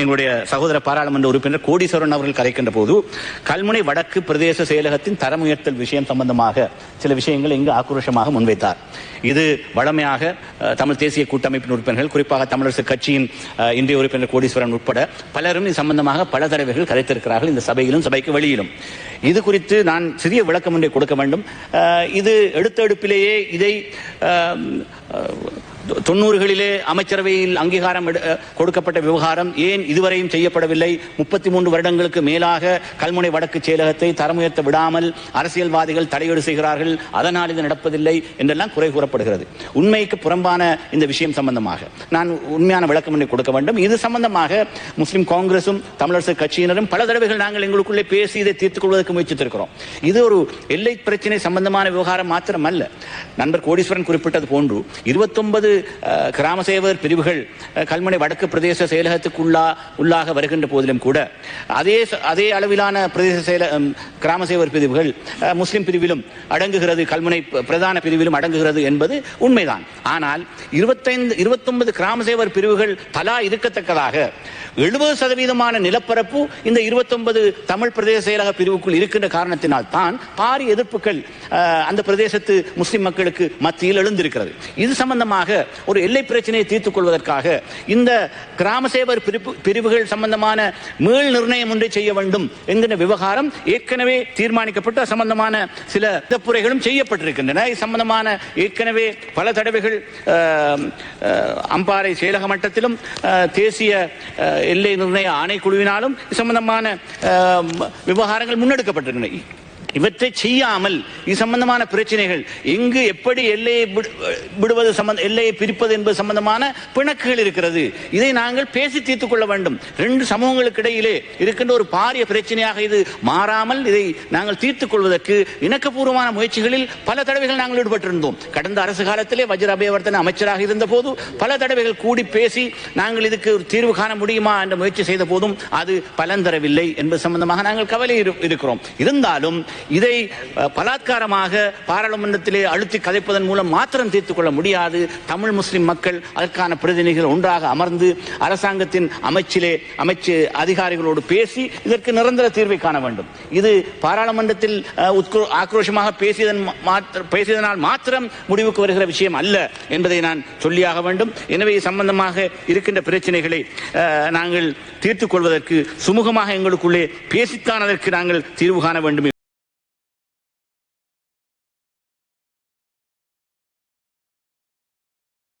எங்களுடைய சகோதர பாராளுமன்ற உறுப்பினர் கோடீஸ்வரன் அவர்கள் கலைக்கின்ற போது கல்முனை வடக்கு பிரதேச செயலகத்தின் தரம் உயர்த்தல் விஷயம் சம்பந்தமாக சில விஷயங்களை இங்கு ஆக்ரோஷமாக முன்வைத்தார். இது வழமையாக தமிழ் தேசிய கூட்டமைப்பின் உறுப்பினர்கள் குறிப்பாக தமிழரசு கட்சியின் இந்திய உறுப்பினர் கோடீஸ்வரன் உட்பட பலரும் இது சம்பந்தமாக பல தடவைகள் கலைத்திருக்கிறார்கள் இந்த சபையிலும் சபைக்கு வெளியிலும். இது குறித்து நான் சிறிய விளக்கம் ஒன்றை கொடுக்க வேண்டும். இது எடுத்த எடுப்பிலேயே இதை தொண்ணூறுகளிலே அமைச்சரவையில் அங்கீகாரம் கொடுக்கப்பட்ட விவகாரம் ஏன் இதுவரையும் செய்யப்படவில்லை? முப்பத்தி மூன்று வருடங்களுக்கு மேலாக கல்முனை வடக்கு செயலகத்தை தரமுயர்த்த விடாமல் அரசியல்வாதிகள் தலையீடு செய்கிறார்கள் அதனால் இது நடப்பதில்லை என்றெல்லாம் குறை கூறப்படுகிறது. உண்மைக்கு புறம்பான இந்த விஷயம் சம்பந்தமாக நான் உண்மையான விளக்கம் ஒன்றை கொடுக்க வேண்டும். இது சம்பந்தமாக முஸ்லிம் காங்கிரசும் தமிழரசு கட்சியினரும் பல தடவைகள் நாங்கள் எங்களுக்குள்ளே பேசி இதை தீர்த்துக் கொள்வதற்கு முயற்சித்திருக்கிறோம். இது ஒரு எல்லை பிரச்சனை சம்பந்தமான விவகாரம் மாத்திரமல்ல. நண்பர் கோடீஸ்வரன் குறிப்பிட்டது போன்று இருபத்தொன்பது கிராம சேவர் பிரிவுகள் கல்முனை வடக்கு பிரதேச செயலகத்துக்குள்ளா உள்ளாக வருகின்ற போதிலும் கூட அதே அதே அளவிலான பிரதேச செயல கிராம சேவர் பிரிவுகள் முஸ்லிம் பிரிவிலும் அடங்குகிறது கல்முனை பிரதான பிரிவிலும் அடங்குகிறது என்பது உண்மைதான். ஆனால் இருபத்தைந்து இருபத்தொன்பது கிராம சேவர் பிரிவுகள் தலா இருக்கத்தக்கதாக எழுபது சதவீதமான நிலப்பரப்பு இந்த இருபத்தொன்பது தமிழ் பிரதேச செயலக பிரிவுக்குள் இருக்கின்ற காரணத்தினால் தான் பாரிய எதிர்ப்புகள் அந்த பிரதேசத்து முஸ்லிம் மக்களுக்கு மத்தியில் எழுந்திருக்கிறது. இது சம்பந்தமாக ஒரு எல்லை பிரச்சனையை தீர்த்துக் கொள்வதற்காக இந்த கிராம சேவர் பிரிப்பு பிரிவுகள் சம்பந்தமான மீள் நிர்ணயம் ஒன்றை செய்ய வேண்டும் என்கிற விவகாரம் ஏற்கனவே தீர்மானிக்கப்பட்ட சம்பந்தமான சில புறைகளும் செய்யப்பட்டிருக்கின்றன. இது சம்பந்தமான ஏற்கனவே பல தடவைகள் அம்பாறை செயலக மட்டத்திலும் தேசிய எல்லை நிர்ணய ஆணைக்குழுவினாலும் சம்பந்தமான விவகாரங்கள் முன்னெடுக்கப்பட்டிருக்கின்றன. இவற்றை செய்யாமல் இது சம்பந்தமான பிரச்சனைகள் எங்கு எப்படி எல்லையை விடு- விடுவது சம்பந்த எல்லையை பிரிப்பது என்பது சம்பந்தமான பிணக்குகள் இருக்கிறது. இதை நாங்கள் பேசி தீர்த்துக் கொள்ள வேண்டும். ரெண்டு சமூகங்களுக்கு இடையிலே இருக்கின்ற ஒரு பாரிய பிரச்சனையாக இது மாறாமல் இதை நாங்கள் தீர்த்துக் கொள்வதற்கு இணக்கபூர்வமான முயற்சிகளில் பல தடவைகள் நாங்கள் ஈடுபட்டிருந்தோம். கடந்த அரசு காலத்திலே வஜ்ர அபயவர்த்தன அமைச்சராக இருந்த போது பல தடவைகள் கூடி பேசி நாங்கள் இதுக்கு ஒரு தீர்வு காண முடியுமா என்ற முயற்சி செய்த போதும் அது பலன் தரவில்லை என்பது சம்பந்தமாக நாங்கள் கவலை இரு- இருக்கிறோம். இருந்தாலும் இதை பலாத்காரமாக பாராளுமன்றத்திலே அழுத்தி கதைப்பதன் மூலம் மாத்திரம் தீர்த்துக் கொள்ள முடியாது. தமிழ் முஸ்லிம் மக்கள் அதற்கான பிரதிநிதிகள் ஒன்றாக அமர்ந்து அரசாங்கத்தின் அமைச்சிலே அமைச்சு அதிகாரிகளோடு பேசி இதற்கு நிரந்தர தீர்வை காண வேண்டும். இது பாராளுமன்றத்தில் ஆக்ரோஷமாக பேசியதன் பேசியதனால் மாத்திரம் முடிவுக்கு வருகிற விஷயம் அல்ல என்பதை நான் சொல்லியாக வேண்டும். எனவே சம்பந்தமாக இருக்கின்ற பிரச்சனைகளை நாங்கள் தீர்த்துக் கொள்வதற்கு சுமூகமாக எங்களுக்குள்ளே பேசித்தானதற்கு நாங்கள் தீர்வு காண வேண்டும்